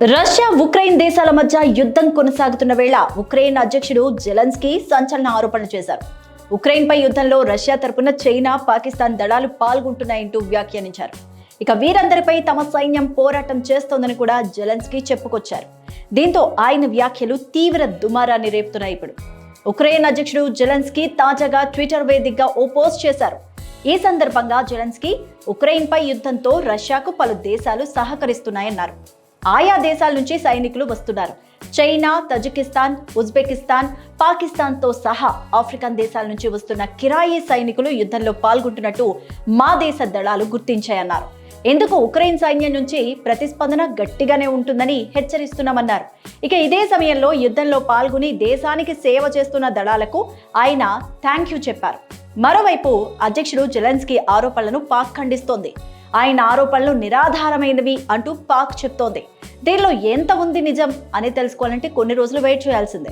Russia Ukraine దేశాల మధ్య యుద్ధం కొనసాగుతున్న వేళ ఉక్రెయిన్ అధ్యక్షుడు జెలెన్స్కీ సంచలన ఆరోపణలు చేశారు. ఉక్రెయిన్పై యుద్ధంలో రష్యా తరపున చైనా పాకిస్తాన్ దళాలు పాల్గొంటున్నాయంటూ వ్యాఖ్యానించారు. ఇక వీరందరిపై తమ సైన్యం పోరాటం చేస్తోందని కూడా జెలెన్స్కీ చెప్పుకొచ్చారు. దీంతో ఆయన వ్యాఖ్యలు తీవ్ర దుమారాన్ని రేపుతున్నాయి ఇప్పుడు. ఉక్రెయిన్ అధ్యక్షుడు జెలెన్స్కీ తాజాగా ట్విట్టర్ వేదికగా ఓ పోస్ట్ చేశారు. ఈ సందర్భంగా జెలెన్స్కీ ఉక్రెయిన్పై యుద్ధంతో రష్యాకు పలు దేశాలు సహకరిస్తున్నాయన్నారు. ఆయా దేశాల నుంచి సైనికులు వస్తున్నారు. చైనా తజికిస్తాన్ ఉజ్బెకిస్తాన్ పాకిస్తాన్తో సహా ఆఫ్రికన్ దేశాల నుంచి వస్తున్న కిరాయి సైనికులు యుద్ధంలో పాల్గొంటున్నట్టు మా దేశ దళాలు గుర్తించాయన్నారు. ఎందుకు ఉక్రెయిన్ సైన్యం నుంచి ప్రతిస్పందన గట్టిగానే ఉంటుందని హెచ్చరిస్తున్నామన్నారు. ఇక ఇదే సమయంలో యుద్ధంలో పాల్గొని దేశానికి సేవ చేస్తున్న దళాలకు ఆయన థ్యాంక్ యూ చెప్పారు. మరోవైపు అధ్యక్షుడు జెలెన్స్కీ ఆరోపణలను పాక్ ఖండిస్తోంది. ఆయన ఆరోపణలు నిరాధారమైనవి అంటూ పాక్ చెప్తోంది. దీనిలో ఎంత ఉంది నిజం అని తెలుసుకోవాలంటే కొన్ని రోజులు వెయిట్ చేయాల్సిందే.